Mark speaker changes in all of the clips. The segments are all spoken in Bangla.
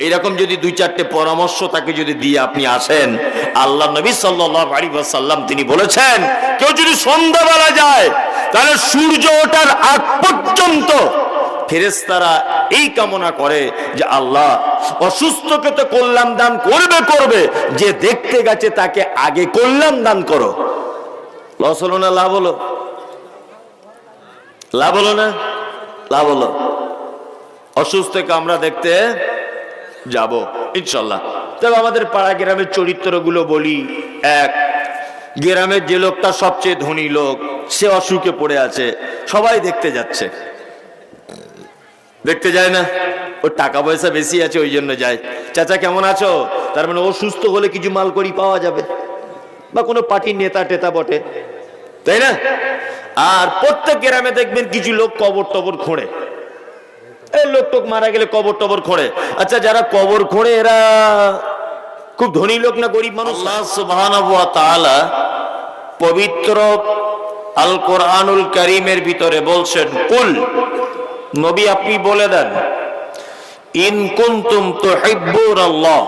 Speaker 1: এরকম যদি দুই চারটে পরামর্শ তাকে যদি দিয়ে আপনি আসেন, আল্লাহ নবী সাল্লাল্লাহু আলাইহি ওয়াসাল্লাম তিনি বলেছেন, কেউ যদি সন্ধ্যাবেলা যায়, তাহলে সূর্য ওঠার আগ পর্যন্ত ফেরেশতারা এই কামনা করে যে আল্লাহ অসুস্থকে তো কল্যাণ দান করবে করবে, যে দেখতে গেছে তাকে আগে কল্যাণ দান করো। লস হলো না, লাভ হলো? লাভ হলো না? লাভ হলো। অসুস্থকে আমরা দেখতে যাব, ইনশাল্লাহ। তবে আমাদের পাড়া গ্রামের চরিত্রগুলো বলি, এক, গ্রামের যে লোকটা সবচেয়ে ধনী লোক, সে অসুখে পড়ে আছে, সবাই দেখতে যাচ্ছে। দেখতে যায় না? ওর টাকা পয়সা বেশি আছে, ওই জন্য যায়। চাচা, কেমন আছো? তার মানে ও সুস্থ হলে কিছু মাল করি পাওয়া যাবে। বা কোনো পার্টির নেতা টেতা বটে। তাই না? আর প্রত্যেক গ্রামে দেখবেন কিছু লোক কবর টবর খোঁড়ে। লোক টোক মারা গেলে কবর টবর খোঁড়ে। আচ্ছা যারা কবর খোঁড়ে, এরা খুব ধনী লোক না গরিব মানুষ? পবিত্র আল কোরআনুল কারীমের ভিতরে বলছেন, কুল, নবী আপনি বলে দেন, ইন কুনতুম তুহিব্বুন আল্লাহ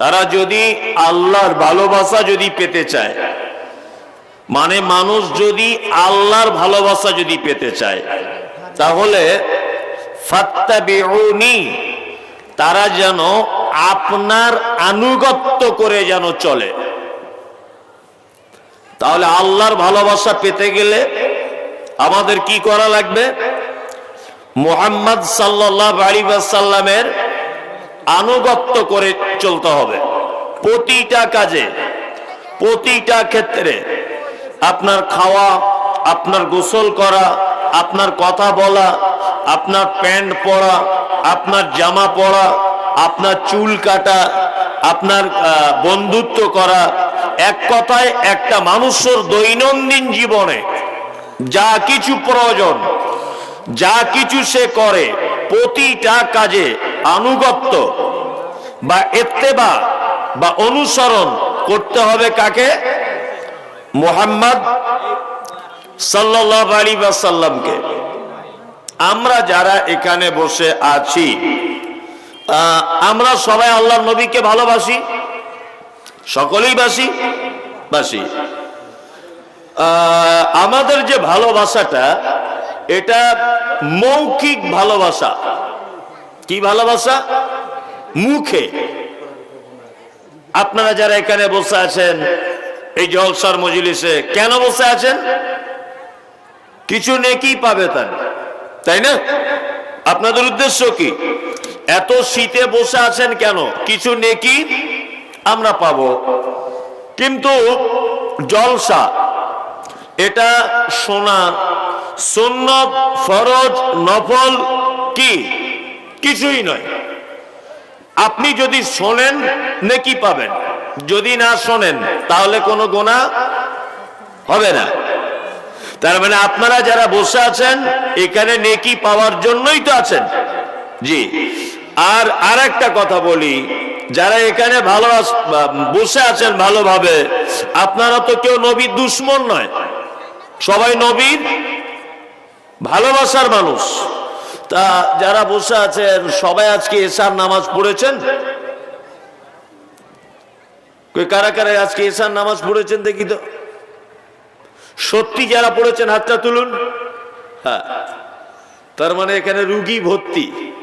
Speaker 1: তারা যদি আল্লাহর ভালোবাসা যদি পেতে চায় মানে মানুষ যদি আল্লাহর ভালোবাসা যদি পেতে চায় তাহলে তারা যেন আপনার আনুগত্য করে যেন চলে। তাহলে আল্লাহর ভালোবাসা পেতে গেলে আমাদের কি করা লাগবে? মোহাম্মদ সাল্লাহ আলী সাল্লামের আনুগত্য করে চলতে হবে। প্রতিটা কাজে, প্রতিটা ক্ষেত্রে আপনার খাওয়া, আপনার গোসল করা আপনার কথা বলা, আপনার প্যান্ট পরা, আপনার জামা পরা, আপনার চুল কাটা, আপনার বন্ধুত্ব করা, এক কথায় একটা মানুষের দৈনন্দিন জীবনে যা কিছু প্রয়োজন, যা কিছু সে করে, প্রতিটা কাজে আনুগত্য বা এত্তেবা বা অনুসরণ করতে হবে কাকে? মোহাম্মদ সাল্লাল্লাহু আলাইহি ওয়াসাল্লামকে। আমরা যারা এখানে বসে আছি আমরা সবাই আল্লাহর নবীকে ভালোবাসি, সকলেই বাসি বাসি। আমাদের যে ভালোবাসাটা, এটা মৌখিক ভালোবাসা। কি ভালোবাসা? মুখে। আপনারা যারা এখানে বসে আছেন, এই জলসার মজলিসে কেন বসে আছেন? কিছু নেকি পাবে তার। তাই না? আপনাদের উদ্দেশ্য কি? এত শীতে বসে আছেন কেন? কিছু নেকি আমরা পাবো। কিন্তু জলসা, এটা সোনা, সুন্নত, ফরজ, নফল কি? কিছুই নয়। আপনি যদি শোনেন, নেকি পাবেন। যদি না শোনেন, তাহলে কোনো গোনা হবে না। তার মানে আপনারা যারা বসে আছেন, এখানে নেকি পাওয়ার জন্যই তো আছেন। জি। আর আর একটা কথা বলি, যারা এখানে ভালো বসে আছেন ভালোভাবে, আপনারা তো কেউ নবীর দুশ্মন নয়। সবাই নবীর ভালোবাসার মানুষ। তা যারা বসে আছেন, সবাই আজকে এসার নামাজ পড়েছেন? কারা কারা আজকে এসার নামাজ পড়েছেন দেখি তো। সত্যি যারা পড়েছেন, হাতটা তুলুন। হ্যাঁ। তার মানে এখানে রুগী ভর্তি।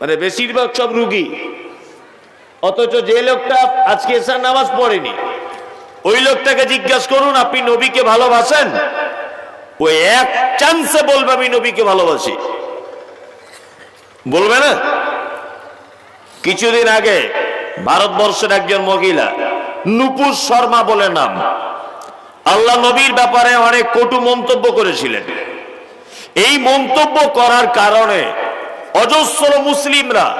Speaker 1: মানে বেশিরভাগ সব রুগী। অথচ যে লোকটা আজকে এসার নামাজ পড়েনি, ওই লোকটাকে জিজ্ঞাসা করুন, আপনি নবীকে ভালোবাসেন? ওই এক চান্সে বলবে, আমি নবীকে ভালোবাসি। বলবে না? কিছুদিন আগে ভারতবর্ষের একজন মহিলা, নুপুর শর্মা বলে নাম। আল্লাহ নবীর ব্যাপারে অনেক কটু মন্তব্য করেছিলেন। এই মন্তব্য করার কারণে অজস্র মুসলিমরা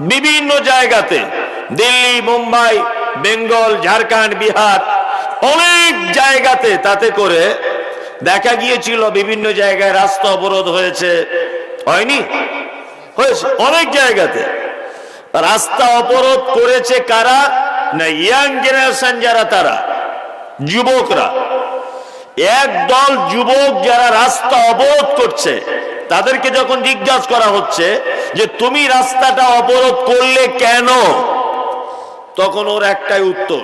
Speaker 1: বিভিন্ন জায়গাতে, দিল্লি, মুম্বাই, বেঙ্গল, ঝাড়খণ্ড, বিহার, অনেক জায়গাতে তাতে করে দেখা গিয়েছিল বিভিন্ন জায়গায় রাস্তা অবরোধ হয়েছে। হয়নি? হয়েছে। অনেক জায়গাতে। রাস্তা অবরোধ করেছে কারা? না, ইয়াং জেনারেশন যারা তারা। যুবকরা। একদল যুবক যারা রাস্তা অবরোধ করছে, তাদেরকে যখন জিজ্ঞাসা করা হচ্ছে যে, তুমি রাস্তাটা অবরোধ করলে কেন? তখন ওর একটাই উত্তর,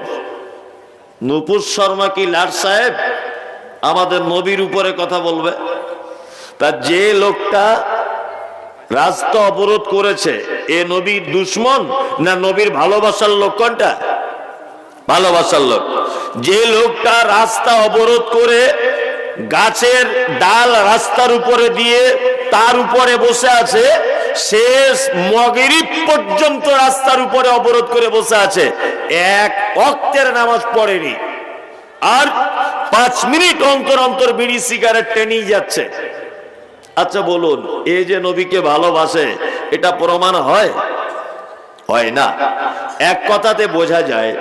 Speaker 1: নুপুর শর্মা কি লাট সাহেব? আমাদের নবীর উপরে কথা বলবে। তা যে লোকটা রাস্তা অবরোধ করেছে, এ নবীর দুশ্মন না নবীর ভালোবাসার লোক কোনটা? ভালোবাসার লোক। যে লোকটা রাস্তা অবরোধ করে গাছের ডাল রাস্তার উপরে দিয়ে তার উপরে বসে আছে শেষ মগরিব পর্যন্ত রাস্তার উপরে অবরোধ করে বসে আছে। এক অক্তের নামাজ পড়েনি। আর পাঁচ মিনিট অন্তর অন্তর বিড়ি সিগারেট টেনেই যাচ্ছে। আচ্ছা বলুন এই যে নবীকে ভালোবাসে, এটা প্রমাণ হয়? হয় না। এক কথাতে বোঝা যায়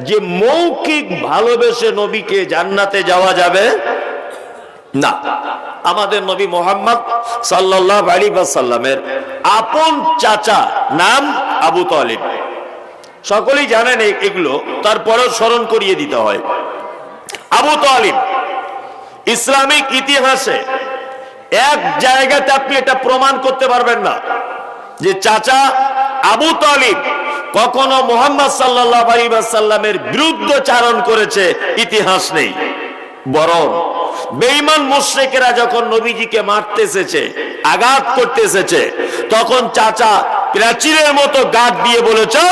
Speaker 1: যে মৌখিক ভালোবেসে নবীকে জান্নাতে যাওয়া যাবে? না। আমাদের নবী মোহাম্মদ সাল্লাহ আলী সাল্লামের আপন চাচা নাম আবু তালিব। সকলেই জানেন এগুলো, তারপরেও স্মরণ করিয়ে দিতে হয়। আবু তালিব, ইসলামিক ইতিহাসে এক জায়গাতে আপনি এটা প্রমাণ করতে পারবেন না যে চাচা আবু তালিব কখনো মোহাম্মদ সাল্লাহ সাল্লামের বিরুদ্ধ চারণ করেছে, ইতিহাস নেই। বরং বেঈমান মুশ্রিকেরা যখন নবীজিকে মারতে এসেছে, আঘাত করতে এসেছে, তখন চাচা প্রাচীরের মতো গাছ দিয়ে বলেছে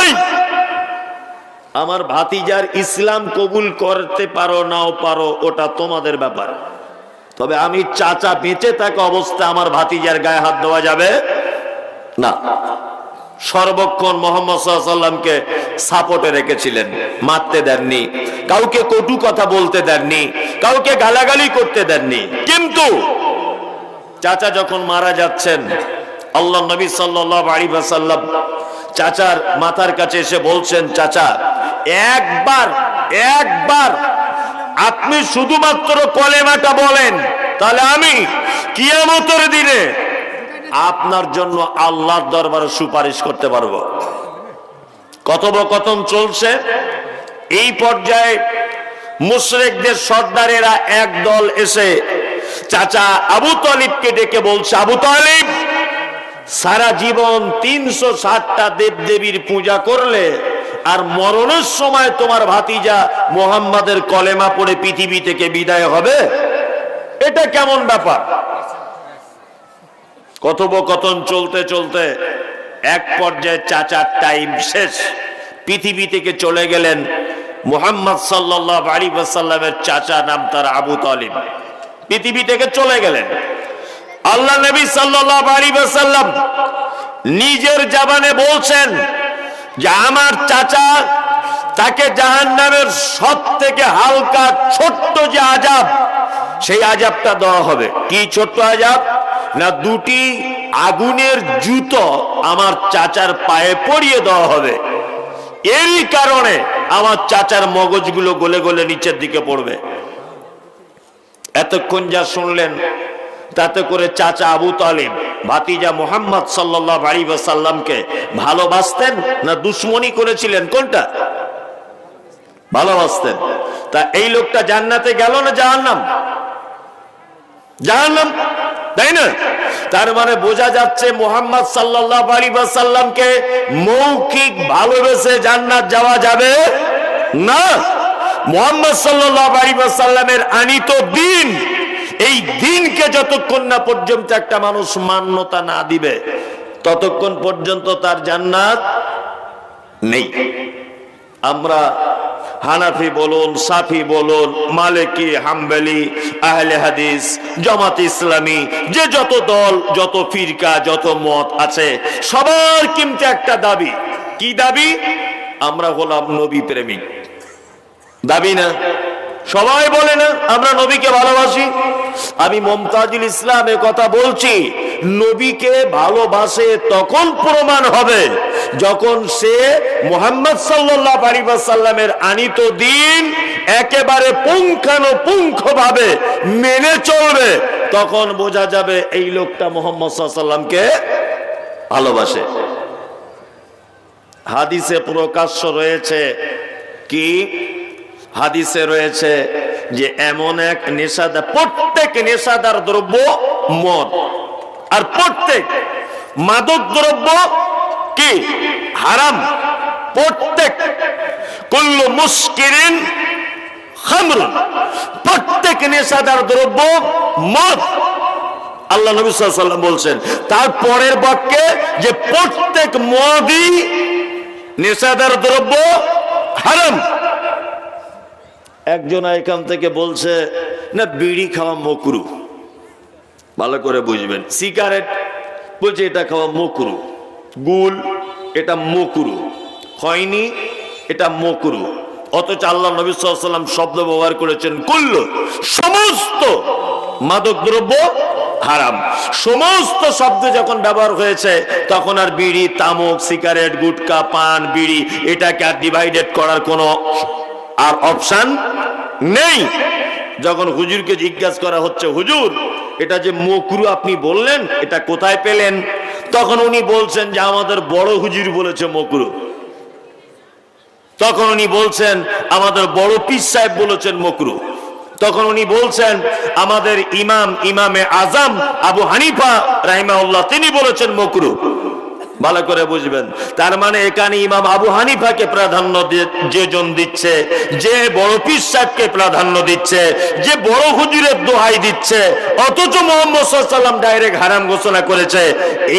Speaker 1: আমার ভাতিজার ইসলাম কবুল করতে পারো, নাও পারো, ওটা তোমাদের ব্যাপার। তবে আমি চাচা বেঁচে থাকা অবস্থা আমার ভাতিজার গায়ে হাত দেওয়া যাবে না। সর্বক্ষণ মোহাম্মদ সাল্লামকে সাপোর্টে রেখেছিলেন, মারতে দেননি, কাউকে কটু কথা বলতে দেননি, কাউকে গালাগালি করতে দেননি। কিন্তু চাচা যখন মারা যাচ্ছেন, আল্লাহ নবী সাল্লাহ আলী সাল্লাম চাচার মাথার কাছে এসে বলছেন, চাচা, একবার একবার আপনি শুধুমাত্র কলেমাটা বলেন, তাহলে আমি কিয়ামতের দিনে আপনার জন্য আল্লাহর দরবারে সুপারিশ করতে পারব। কথোপকথন চলছে। এই পর্যায়ে মুশরেকদের সর্দারেরা এক দল এসে চাচা আবু তালিবকে ডেকে বলছে, আবু তালিব, সারা জীবন তিনশো ষাটটা দেব দেবীর পূজা করলে আর মরণের সময় তোমার ভাতিজা মোহাম্মদের কলেমা পড়ে পৃথিবী থেকে বিদায় হবে? এটা কেমন ব্যাপার? কথোপকথন চলতে চলতে এক পর্যায়ে চাচার টাইম শেষ। পৃথিবী থেকে চলে গেলেন মুহাম্মদ সাল্লাহ আলী সাল্লামের চাচা নাম তার আবু তালিব। পৃথিবী থেকে চলে গেলেন। আল্লাহ নবী সাল্লাহ আলী সাল্লাম নিজের জাবানে বলছেন যে আমার চাচা তাকে জাহান নামের সব থেকে হালকা ছোট্ট যে আজাব, সেই আজাবটা দেওয়া হবে। কি ছোট্ট আজাব? না দুটি আগুনের জুতো আমার চাচার পায়ে পরিয়ে দেওয়া হবে। এরই কারণে আমার চাচার মগজগুলো গলে গলে নিচের দিকে পড়বে। এতক্ষণ যা শুনলেন, তাতে করে চাচা আবু তালিব, ভাতিজা মোহাম্মদ সাল্লাহ আলী সাল্লামকে ভালোবাসতেন না দুশ্মনী করেছিলেন? কোনটা? ভালোবাসতেন। তা এই লোকটা জান্নাতে গেল না জাহান্নাম? জাহান্নাম? তাই না? তার মানে বোঝা যাচ্ছে মোহাম্মদ সাল্লাহ আলী সাল্লামকে মৌখিক ভালোবেসে জান্নাত যাওয়া যাবে না। মোহাম্মদ সাল্লাহ আলী সাল্লামের আনিত দিন, এই দিনকে যতক্ষণ না পর্যন্ত একটা মানুষ মান্যতা না দিবে, ততক্ষণ পর্যন্ত তার জান্নাত নেই। আমরা হানাফি বলুন, সাফি বলুন, মালিকি, হাম্বেলি, আহলে হাদিস, জামাত ইসলামী, যে যত দল, যত ফিরকা, যত মত আছে, সবার কিন্তু একটা দাবি। কি দাবি? আমরা হলাম নবী প্রেমিক। দাবি না? সবাই বলে না, আমরা নবীকে ভালোবাসি। আমি মমতাজুল ইসলামের কথা বলছি, নবীকে ভালোবাসে তখন প্রমাণ হবে যখন সে মোহাম্মদ সাল্লাহ আনিত দিন একেবারে পুঙ্খানুপুঙ্খ ভাবে মেনে চলবে, তখন বোঝা যাবে এই লোকটা মোহাম্মদ সাল্লামকে ভালোবাসে। হাদিসে প্রকাশ্য রয়েছে কি হাদিসে রয়েছে যে এমন এক নেশাদার প্রত্যেক নেশাদার দ্রব্য মদ। আর প্রত্যেক মাদক দ্রব্য কি? হারাম। প্রত্যেক কুল্লু মুস্কিরিন খামরুন। প্রত্যেক নেশাদার দ্রব্য মদ। আল্লাহ নবী ওয়াসাল্লাম বলছেন, তার পরের বাক্যে যে প্রত্যেক মদই নেশাদার দ্রব্য হারাম। একজন এখান থেকে বলছে, না, বিড়ি খাওয়া মকরু। ভালো করে বুঝবেন। সিগারেট, বলছে, এটা খাওয়া মকরু। গুল, এটা মকরু। খয়নি, এটা মকরু। অথচ আল্লাহ নবী সাল্লাম শব্দ ব্যবহার করেছেন, কুল্ল। সমস্ত মাদক দ্রব্য হারাম। সমস্ত শব্দ যখন ব্যবহার হয়েছে, তখন আর বিড়ি, তামক, সিগারেট, গুটকা, পান, বিড়ি, এটাকে আর ডিভাইডেড করার কোনো আর অপশন নেই। যখন হুজুরকে জিজ্ঞাসা করা হচ্ছে, হুজুর, এটা যে মকরু আপনি বললেন, এটা কোথায় পেলেন? তখন উনি বলছেন যে, আমাদের বড় হুজুর বলেছে মকরু। তখন উনি বলছেন, আমাদের বড় পিস সাহেব বলেছেন মকরু। তখন উনি বলছেন, আমাদের ইমাম, ইমামে আজম আবু হানিফা রাহিমাউল্লাহ তিনি বলেছেন মকরু। ভালো করে বুঝবেন। তার মানে এখানে ইমাম আবু হানিফাকে প্রাধান্য যে জন দিচ্ছে, যে বড় পীর সাহেবকে প্রাধান্য দিচ্ছে, যে বড় হুজুরের দোহাই দিচ্ছে, অথচ মোহাম্মদ সাল্লাম ডাইরেক্ট হারাম ঘোষণা করেছে।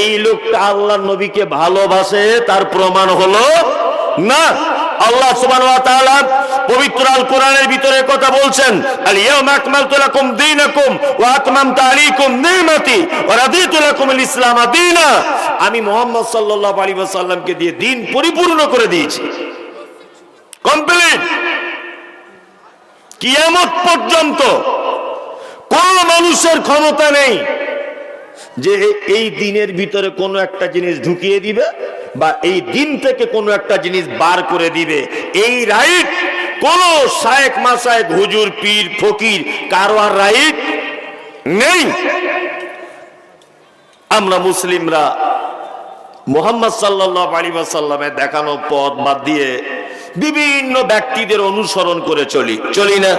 Speaker 1: এই লোকটা আল্লাহ নবীকে ভালোবাসে, তার প্রমাণ হলো না। আল্লাহ সুবহানাহু পবিত্র আল কোরআনের ভিতরে কথা বলছেন আল আমি মুহাম্মদ সাল্লাল্লাহু আলাইহি ওয়াসাল্লামকে দিয়ে দিন পরিপূর্ণ করে দিয়েছি। কমপ্লিট কিয়ামত পর্যন্ত কোন মানুষের ক্ষমতা নেই। যে এই দিনের ভিতরে কোনো একটা জিনিস ঢুকিয়ে দিবে বা এই দিন থেকে কোনো একটা জিনিস বার করে দিবে। এই রাইট কোন শায়েক মাসায়েক হুজুর, পীর, ফকির, কারও আর রাইট নেই। আমরা মুসলিমরা মোহাম্মদ সাল্লাহ আলী সাল্লামের দেখানো পথ বাদ দিয়ে বিভিন্ন ব্যক্তিদের অনুসরণ করে চলি। চলি না?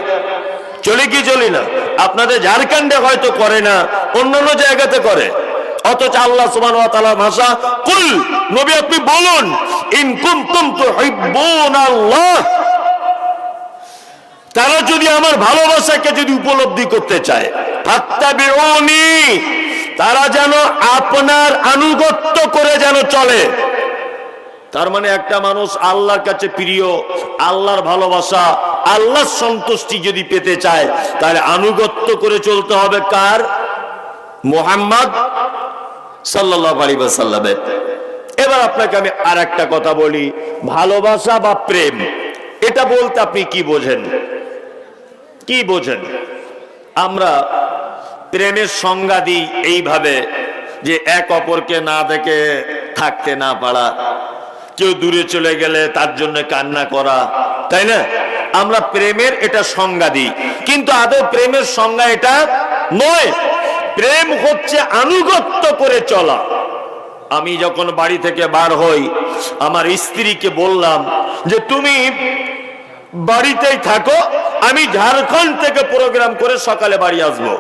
Speaker 1: চলি কি চলি না? আপনাদের ঝাড়খণ্ডে হয়তো করে না অন্যান্য জায়গাতে করে। অথচ আল্লাহ তাআলার ভাষা, কুল, নবী আপনি বলুন, ইন কুনতুম তুহিব্বুনাল্লাহ তারা যদি আমার ভালোবাসাকে যদি উপলব্ধি করতে চায় তারা যেন আপনার আনুগত্য করে যেন চলে। তার মানে একটা মানুষ আল্লাহর কাছে প্রিয়, আল্লাহর ভালোবাসা, আল্লাহর সন্তুষ্টি যদি পেতে চায়, তাহলে আনুগত্য করে চলতে হবে কার? মোহাম্মদ ওয়াসাল্লামের। এবার আপনাকে আমি আর একটা কথা বলি, ভালোবাসা বা প্রেম, এটা বলতে আপনি কি বোঝেন? কি বোঝেন? আমরা প্রেমের সংজ্ঞা দিই এইভাবে যে এক অপরকে না দেখে থাকতে না পারা। কেউ দূরে চলে গেলে তার জন্য কান্না করা, তাই না? আমরা প্রেমের এটা সংজ্ঞা দিই। কিন্তু আদৌ প্রেমের সংজ্ঞা এটা নয়। প্রেম হচ্ছে আনুগত্য করে চলা। আমি যখন বাড়ি থেকে বার হই, আমার স্ত্রীকে বললাম যে, তুমি বাড়িতেই থাকো, আমি ঝাড়খণ্ড থেকে প্রোগ্রাম করে সকালে বাড়ি আসব।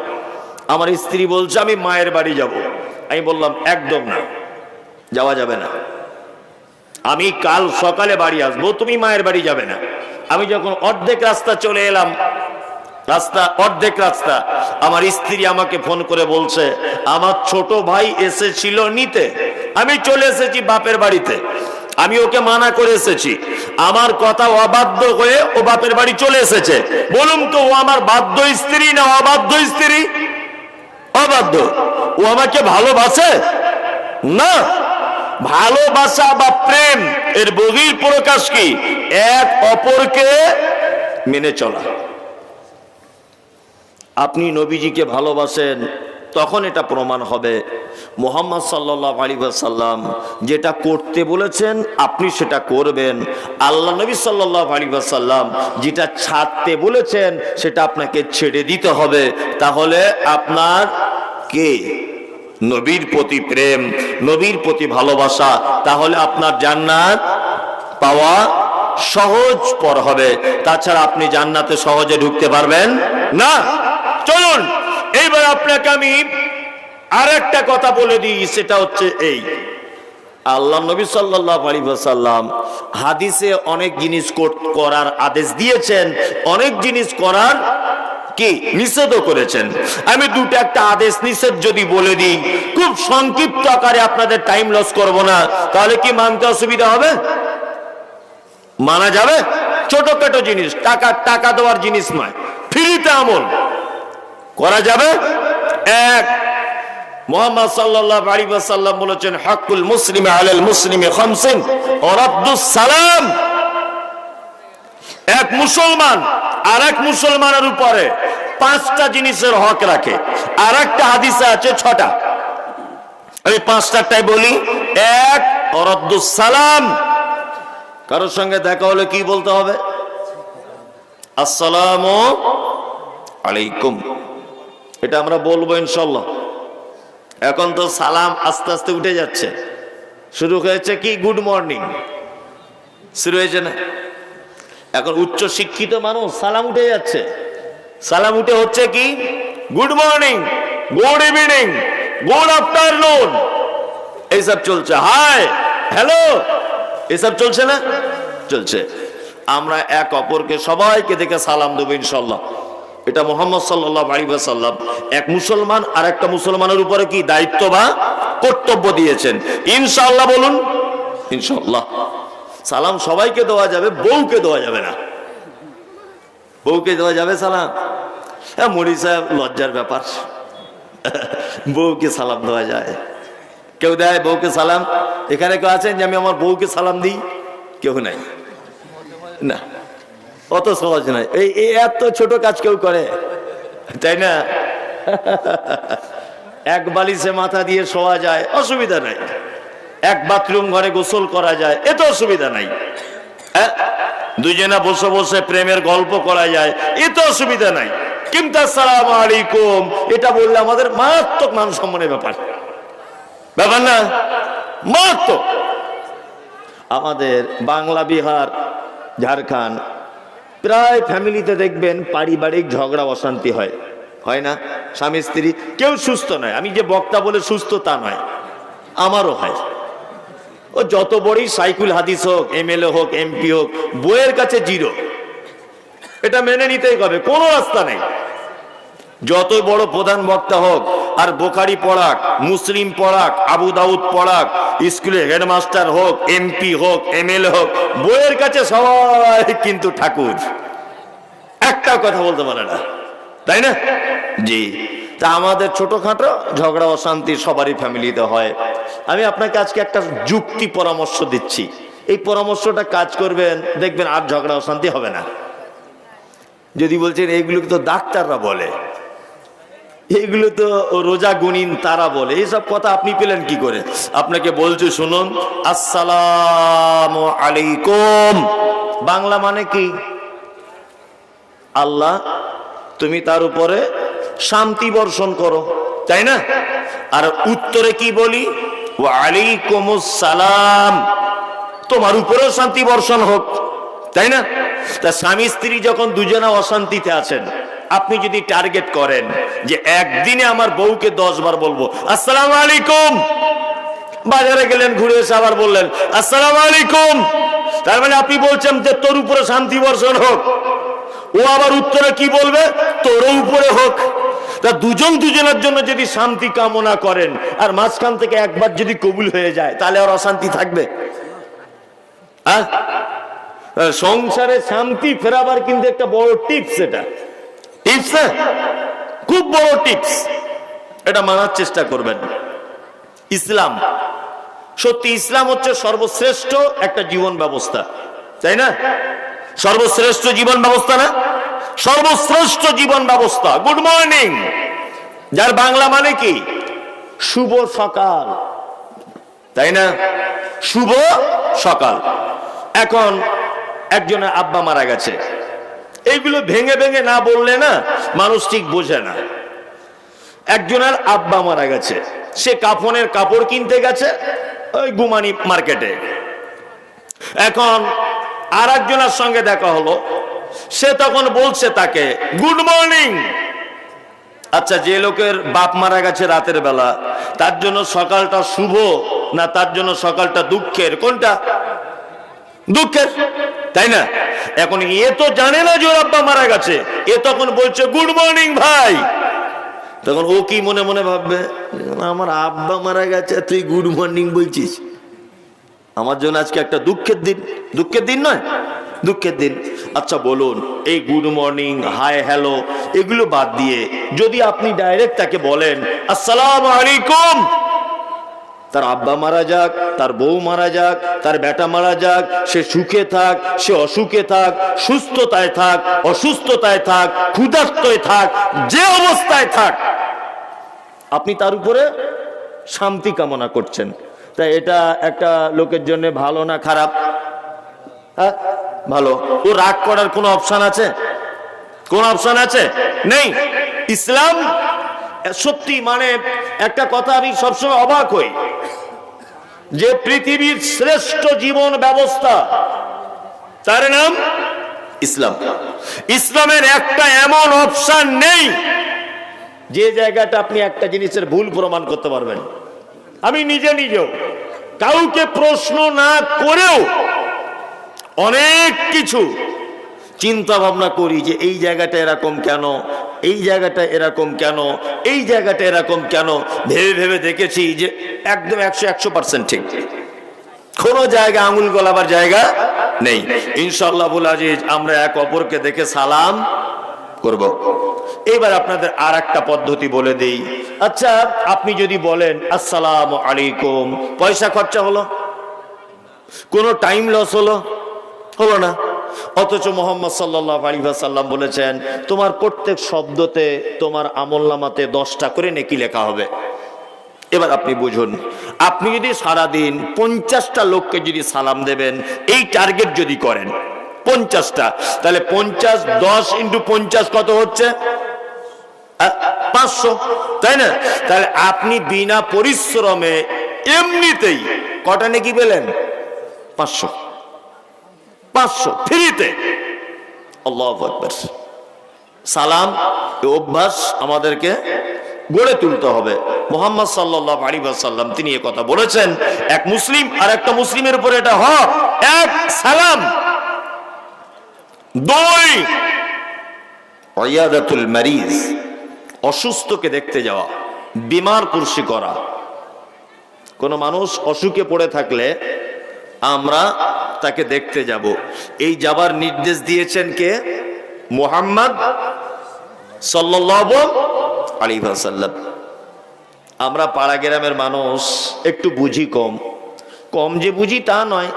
Speaker 1: আমার স্ত্রী বলছে, আমি মায়ের বাড়ি যাব। আমি বললাম, একদম না, যাওয়া যাবে না। আমি কাল সকালে বাড়ি আসব, তুমি মায়ের বাড়ি যাবে না। আমি যখন অর্ধেক রাস্তা চলে এলাম, রাস্তা, অর্ধেক রাস্তা, আমার স্ত্রী আমাকে ফোন করে বলছে, আমার ছোট ভাই এসেছিল নিতে। আমি চলে এসেছি বাপের বাড়িতে। আমি ওকে মানা করে এসেছি। আমার কথা অবাধ্য হয়ে ও বাপের বাড়ি চলে এসেছে। বলুন তো, ও আমার বাধ্য স্ত্রী না অবাধ্য স্ত্রী? অবাধ্য। ও আমাকে ভালোবাসে? না। ভালোবাসা বা প্রেম, এর বহির প্রকাশ কি? এক অপরকে মেনে চলা। আপনি নবীজিকে ভালোবাসেন, তখন এটা প্রমাণ হবে। মোহাম্মদ সাল্লাহ আলী সাল্লাম যেটা করতে বলেছেন, আপনি সেটা করবেন। আল্লাহ নবী সাল্লাহ আলী সাল্লাম যেটা ছাড়তে বলেছেন, সেটা আপনাকে ছেড়ে দিতে হবে। তাহলে আপনার কে? নবীর প্রতি প্রেম, নবীর প্রতি ভালোবাসা, তাহলে আপনার জান্নাত পাওয়া সহজ পর হবে। তাছাড়া আপনি জান্নাতে সহজে ঢুকতে পারবেন না। চলুন, এইবার আপনাকে আমি আর একটা কথা বলে দিই, সেটা হচ্ছে এই। আল্লাহ নবী সাল্লাহ হাদিসে অনেক জিনিস করার আদেশ দিয়েছেন, অনেক জিনিস করার কি নিষেধও করেছেন? আমি দুটো একটা আদেশ নিষেধ যদি বলে দিই, খুব সংক্ষিপ্ত আকারে আপনাদের টাইম লস করব না। তাহলে কি মানতে অসুবিধা হবে? মানা যাবে? ছোটখাটো জিনিস, টাকা টাকা দেওয়ার জিনিস নয়, ফ্রিতে আমল। করা যাবে? এক, মোহাম্মদ সাল্লাল্লাহু আলাইহি ওয়াসাল্লাম বলেছেন, হাক্কুল মুসলিমে আলাল মুসলিমে খামসিন সালাম। এক মুসলমান আর এক মুসলমানের উপরে পাঁচটা জিনিসের হক রাখে। আর একটা হাদিসে আছে ছটা। আমি পাঁচটাটাই বলি। এক সালাম কারোর সঙ্গে দেখা হলে কি বলতে হবে? আসসালামু আলাইকুম। এটা আমরা বলব ইনশাল্লাহ এখন তো সালাম আস্তে আস্তে উঠে যাচ্ছে। শুরু হয়েছে কি? Good morning. শুরু হয়েছে না? এখন উচ্চ শিক্ষিত মানুষ সালাম উঠে যাচ্ছে। সালাম উঠে হচ্ছে কি? Good morning good evening good afternoon এইসব চলছে। হাই হ্যালো এসব চলছে না? চলছে। আমরা এক অপরকে সবাইকে দেখে সালাম দেবো ইনশাল্লাহ এটা মোহাম্মদ সাল্লাহ আলী সাল্লাম এক মুসলমান আর একটা মুসলমানের উপরে কি দায়িত্ব বা কর্তব্য দিয়েছেন? ইনশাল্লাহ বলুন। ইনশাল্লাহ সালাম সবাইকে দেওয়া যাবে, বউকে দেওয়া যাবে না। বউকে দেওয়া যাবে সালাম। হ্যাঁ মরি সাহেব, লজ্জার ব্যাপার। বউকে সালাম দেওয়া যায়। কেউ দেয় বউকে সালাম? এখানে কেউ আছেন যে আমি আমার বউকে সালাম দিই? কেউ নাই। না। অত সহজ নয়। এই এই এত ছোট কাজ কেউ করে। তাই না? এক বালিশে মাথা দিয়ে শোয়া যায়, অসুবিধা নাই। এক বাথরুম ঘরে গোসল করা যায়, এত অসুবিধা নাই। হ্যাঁ? দুজনা বসে বসে প্রেমের গল্প করা যায়, এত অসুবিধা নাই। কিন্তু আসসালাম আলাইকুম, এটা বললে আমাদের মারাত্মক মান সম্মানের ব্যাপার। ব্যাপার না? মারাত্মক। আমাদের বাংলা, বিহার, ঝাড়খণ্ড, প্রায় ফ্যামিলিতে দেখবেন পারিবারিক ঝগড়া, অশান্তি হয়। হয় না? স্বামী, স্ত্রী, কেউ সুস্থ নয়। আমি যে বক্তা বলে সুস্থ তা নয়, আমারও হয়। ও যত বড়ই সাইকুল হাদিস হোক এমএলএ হোক এমপি হোক, বইয়ের কাছে জিরো। এটা মেনে নিতেই হবে, কোনো রাস্তা নেই। যত বড় প্রধান বক্তা হোক, আর বোখারি পড়াক, মুসলিম পড়াক, আবু দাউদ পড়াক স্কুলে হেডমাস্টার হোক এমপি হোক এমএলএ হোক, বইয়ের কাছে সবাই কিন্তু ঠাকুর। একটাও কথা বলতে পারে না। তাই না? জি। তা আমাদের ছোটখাটো ঝগড়া অশান্তি সবারই ফ্যামিলিতে হয়। আমি আপনাকে আজকে একটা যুক্তি পরামর্শ দিচ্ছি। এই পরামর্শটা কাজ করবেন, দেখবেন আর ঝগড়া অশান্তি হবে না। যদি বলছেন, এইগুলো তো ডাক্তাররা বলে, এইগুলো তো রোজা গুনিন তারা বলে, এইসব কথা আপনি পেলেন কি করে? আপনাকে বলছি, শুনুন, আসসালাম আলাইকুম। বাংলা মানে কি? আল্লাহ, তুমি তার উপরে শান্তি বর্ষণ করো, তাই না? আর উত্তরে কি বলি? সালাম। তোমার উপরেও শান্তি বর্ষণ হোক, তাই না? তা স্বামী স্ত্রী যখন দুজনা অশান্তিতে আছেন, আপনি যদি টার্গেট করেন যে একদিনে আমার বউকে দশ বার বলব, আসসালাম আলাইকুম। বাজারে গেলেন, ঘুরে এসে আবার বললেন, আসসালাম আলাইকুম। তার মানে আপনি বলছেন যে তোর উপরে শান্তি বর্ষণ হোক। ও আবার উত্তরে কি বলবে? তোর উপরে হোক। তা দুজন দুজনের জন্য যদি শান্তি কামনা করেন, আর মাঝখান থেকে একবার যদি কবুল হয়ে যায়, তাহলে আর অশান্তি থাকবে? হ্যাঁ? সংসারে শান্তি ফেরাবার কিন্তু একটা বড় টিপস এটা। টিপস খুব বড় টিপস। এটা মানার চেষ্টা করবেন। ইসলাম। সত্যি ইসলাম হচ্ছে সর্বশ্রেষ্ঠ একটা জীবন ব্যবস্থা। তাই না? সর্বশ্রেষ্ঠ জীবন ব্যবস্থা না? সর্বশ্রেষ্ঠ জীবন ব্যবস্থা। গুড মর্নিং যার বাংলা মানে কি? শুভ সকাল। তাই না? শুভ সকাল। এখন একজনের আব্বা মারা গেছে। এইগুলো ভেঙে ভেঙে না বললে না মানুষ ঠিক বোঝে না। একজনের আব্বা মারা গেছে। সে কাফনের কাপড় কিনতে গেছে ওই গুমানি মার্কেটে। এখন আর সঙ্গে দেখা হলো। সে তখন বলছে তাকে গুড মর্নিং আচ্ছা যে লোকের বাপ মারা গেছে রাতের বেলা, তার জন্য সকালটা শুভ না তার জন্য সকালটা দুঃখের? কোনটা? দুঃখের, তাই না? এখন এ তো জানে না যে আব্বা মারা গেছে। এ তখন বলছে গুড মর্নিং ভাই. তখন ও কি মনে মনে ভাববে, আমার আব্বা মারা গেছে, তুই গুড মর্নিং বলছিস? আমার জন্য আজকে একটা দুঃখের দিন। দুঃখের দিন নয়। দুঃখের দিন। আচ্ছা বলুন, এই গুড মর্নিং হাই হ্যালো এগুলো বাদ দিয়ে যদি আপনি ডাইরেক্ট তাকে বলেন, আসসালামু আলাইকুম। তার আব্বা মারা যাক, তার বউ মারা যাক, তার বেটা মারা যাক, সে সুখে থাক, সে অসুখে থাক, সুস্থতায় থাক, অসুস্থতায় থাক ক্ষুধার্তয় থাক, যে অবস্থায় থাক। আপনি তার উপরে শান্তি কামনা করছেন। তাই এটা একটা লোকের জন্য ভালো না খারাপ? হ্যাঁ? ভালো। ও রাগ করার কোনো অপশন আছে? কোন অপশন আছে? নেই। ইসলাম সত্যি মানে একটা কথা আমি সবসময় অবাক হই। যে পৃথিবীর শ্রেষ্ঠ জীবন ব্যবস্থা, তার নাম ইসলাম। ইসলামের একটা এমন অপশন নেই, যে জায়গাটা আপনি একটা জিনিসের ভুল প্রমাণ করতে পারবেন। আমি নিজে নিজেও কাউকে প্রশ্ন না করেও অনেক কিছু। চিন্তা ভাবনা করি যে এই জায়গাটা এরকম কেন? এই জায়গাটা এরকম কেন? এই জায়গাটা এরকম কেন? ভেবে ভেবে দেখেছি যে একদম একশো একশো পার্সেন্ট ঠিক। কোনো জায়গা আঙুল গলাবার জায়গা নেই। ইনশাল্লাহ বুল আজিজ, আমরা এক অপরকে দেখে সালাম করব। এবার আপনাদের আর একটা পদ্ধতি বলে দিই। আচ্ছা আপনি যদি বলেন, আসসালাম আলাইকুম পয়সা খরচা হলো? কোনো টাইম লস হলো? হলো না। অথচ মোহাম্মদ সাল্লাহ আলী সাল্লাম বলেছেন, তোমার প্রত্যেক শব্দতে তোমার আমল নামাতে দশটা করে নেকি লেখা হবে। এবার আপনি বুঝুন, আপনি যদি সারাদিন পঞ্চাশটা লোককে যদি সালাম দেবেন, এই টার্গেট যদি করেন, পঞ্চাশটা, তাহলে পঞ্চাশ, দশ ইন্টু পঞ্চাশ কত হচ্ছে? পাঁচশো, তাই না? তাহলে আপনি বিনা পরিশ্রমে এমনিতেই কটা নেকি পেলেন? পাঁচশো। পাঁচশো, ফ্রিতে। সালাম অভ্যাস আমাদেরকে গড়ে তুলতে হবে। মোহাম্মদ সাল্লাহ আলী সাল্লাম তিনি এ কথা বলেছেন, এক মুসলিম আর একটা মুসলিমের উপরে এটা হক এক, সালাম। দুই অয়াদাতুল মারিজ, অসুস্থকে দেখতে যাওয়া, বিমার কুর্সি করা। কোন মানুষ অসুখে পড়ে থাকলে আমরা তাকে দেখতে যাব। এই যাবার নির্দেশ দিয়েছেন কে? মোহাম্মদ আমরা পাড়া গ্রামের মানুষ, একটু বুঝি কম। কম যে বুঝি তা নয়।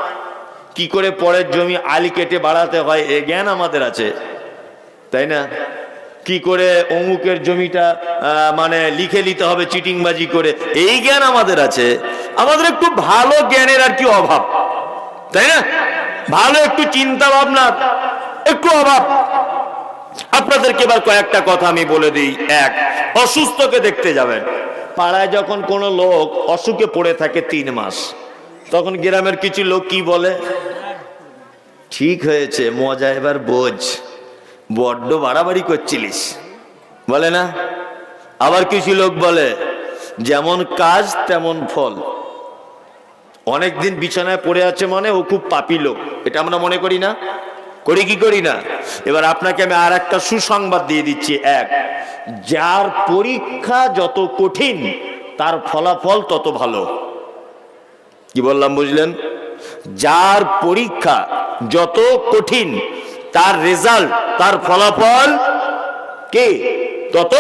Speaker 1: কি করে পরের জমি আলি কেটে বাড়াতে হয়, এ জ্ঞান আমাদের আছে। তাই না? কি করে অমুকের জমিটা মানে লিখে নিতে হবে চিটিংবাজি করে, এই জ্ঞান আমাদের আছে। আমাদের একটু ভালো জ্ঞানের আর কি অভাব। তাই না? ভালো একটু চিন্তা ভাবনার একটু অভাব। আপনাদেরকে এবার কয়েকটা কথা আমি বলে দিই। এক, অসুস্থকে দেখতে যাবেন। পাড়ায় যখন কোনো লোক অসুখে পড়ে থাকে তিন মাস, তখন গ্রামের কিছু লোক কি বলে? ঠিক হয়েছে, মজা এবার বোঝ। বড্ড বাড়াবাড়ি করছিলিস। বলে না? আবার কিছু লোক বলে, যেমন কাজ তেমন ফল। অনেকদিন বিছানায় পড়ে আছে মানে ও খুব পাপি লোক। এটা আমরা মনে করি না। করি কি করি না? এবার আপনাকে আমি আর একটা সুসংবাদ দিয়ে দিচ্ছি। এক, যার পরীক্ষা যত কঠিন, তার ফলাফল তত ভালো। কি বললাম, বুঝলেন? যার পরীক্ষা যত কঠিন, তার রেজাল্ট তার ফলাফল কে? তত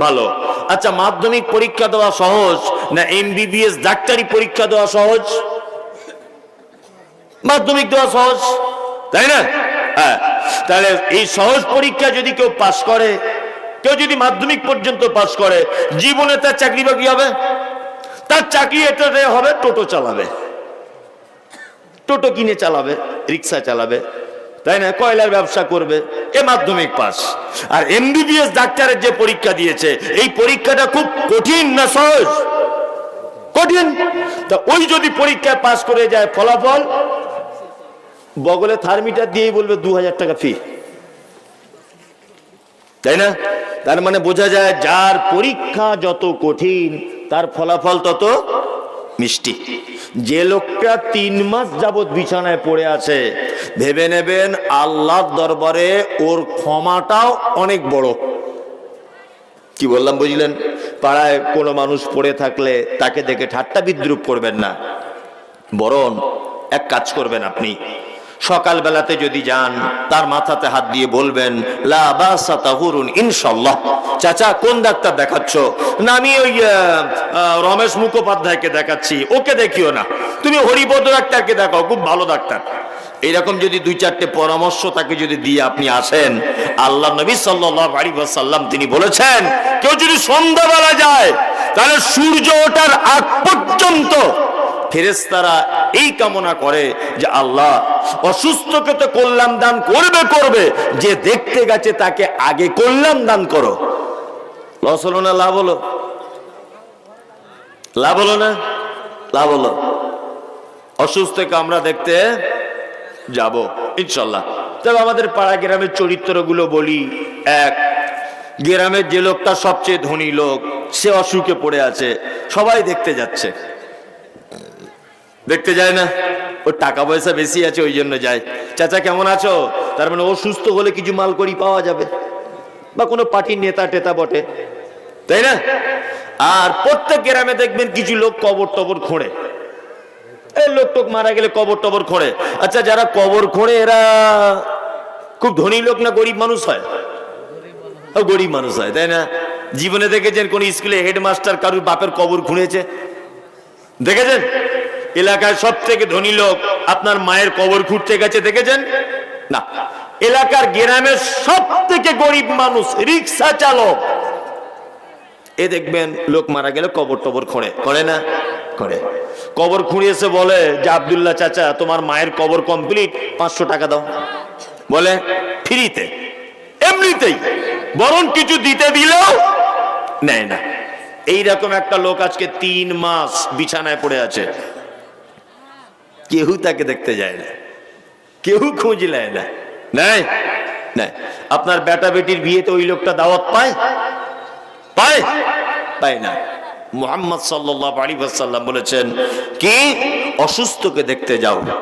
Speaker 1: ভালো। আচ্ছা মাধ্যমিক পরীক্ষা দেওয়া সহজ না এমবিবিএস ডাক্তারি পরীক্ষা দেওয়া সহজ? মাধ্যমিক দেওয়া সহজ? তাই না? হ্যাঁ। তাহলে এই সহজ পরীক্ষা যদি কেউ পাশ করে, কেউ যদি মাধ্যমিক পর্যন্ত পাশ করে, জীবনে তার চাকরি বাকরি হবে? তার চাকরি এটা হবে, টোটো চালাবে। টোটো কিনে চালাবে, রিক্সা চালাবে। তাই না? কয়লার ব্যবসা করবে, এ মাধ্যমিক পাস আর এমবিবিএস ডাক্তারের যে পরীক্ষা দিয়েছে, এই পরীক্ষাটা খুব কঠিন না সহজ? কঠিন। তা ওই যদি পরীক্ষায় পাস করে যায়, ফলাফল বগলে থার্মিটার দিয়েই বলবে দু হাজার টাকা ফি তাই না? তার মানে বোঝা যায় যার পরীক্ষা যত কঠিন, তার ফলাফল তত মিষ্টি। যে লোকটা তিন মাস যাবৎ বিছানায় পড়ে আছে, ভেবে নেবেন আল্লাহর দরবারে ওর ক্ষমাটাও অনেক বড়। কি বললাম, বুঝলেন? পাড়ায় কোনো মানুষ পড়ে থাকলে তাকে দেখে ঠাট্টা বিদ্রুপ করবেন না। বরং এক কাজ করবেন আপনি। সকাল বেলাতে যদি যান, তার মাথাতে হাত দিয়ে বলবেন, লা বাসা তাহুরুন ইনশাল্লাহ চাচা, কোন ডাক্তার দেখাচ্ছ? না, আমি ওই রমেশ মুখোপাধ্যায়কে দেখাচ্ছি। ওকে দেখিও না। তুমি হরিপদ ডাক্তারকে দেখাও, খুব ভালো ডাক্তার। এইরকম যদি দুই চারটে পরামর্শ তাকে যদি দিয়ে আপনি আসেন, আল্লাহ নবী সাল্লাম তিনি বলেছেন, কেউ যদি সন্ধ্যাবেলা যায়, তাহলে সূর্য ওঠার আগ পর্যন্ত ফেরেস্তারা এই কামনা করে যে আল্লাহ অসুস্থকে তো কল্যাণ দান করবে করবে, যে দেখতে গেছে তাকে আগে কল্যাণ দান করো। লস হলো না, লাভ হলো? লাভ হলো না? লাভ হলো। অসুস্থকে আমরা দেখতে যাব, ইনশাল্লাহ। তবে আমাদের পাড়া গ্রামের চরিত্রগুলো বলি, এক, গ্রামের যে লোকটা সবচেয়ে ধনী লোক, সে অসুখে পড়ে আছে, সবাই দেখতে যাচ্ছে। দেখতে যায় না? ওর টাকা পয়সা বেশি আছে, ওই জন্য যায়। চাচা, কেমন আছো? তার মানে ও সুস্থ হলে কিছু মাল করি পাওয়া যাবে। বা কোনো পার্টির নেতা টেতা বটে। তাই না? আর প্রত্যেক গ্রামে দেখবেন কিছু লোক কবর টবর খোঁড়ে। এই লোক টোক মারা গেলে কবর টবর খোঁড়ে। আচ্ছা যারা কবর খোঁড়ে, এরা খুব ধনী লোক না গরিব মানুষ হয়? গরিব মানুষ হয়, তাই না? জীবনে দেখেছেন কোন স্কুলে হেডমাস্টার কারুর বাপের কবর খুঁড়েছে? দেখেছেন? এলাকায় সব থেকে ধনী লোক আপনার মায়ের কবর খুঁড়তে গেছে, দেখেছেন? না। এলাকার গ্রামের সব থেকে গরিব মানুষ, রিক্সা চালক। এ দেখবেন, লোক মারা গেলে কবর টবর খোঁড়ে। করে না? করে কবর খুঁড়িয়েছে বলে যে আবদুল্লাহ চাচা, তোমার মায়ের কবর কমপ্লিট পাঁচশো টাকা দাও। বলে, ফ্রিতে। এমনিতেই। বরং কিছু দিতে দিলেও নেয় না। এইরকম একটা লোক আজকে তিন মাস বিছানায় পড়ে আছে। কেউ তাকে দেখতে যায় না। কেউ খোঁজ নেয় না। আপনার বেটা বেটির বিয়েতে ওই লোকটা দাওয়াত পায়? পায়? পায় না। মুহাম্মদ সাল্লাহ আলী বাসাল্লাম বলেছেন কি? অসুস্থকে দেখতে যাও।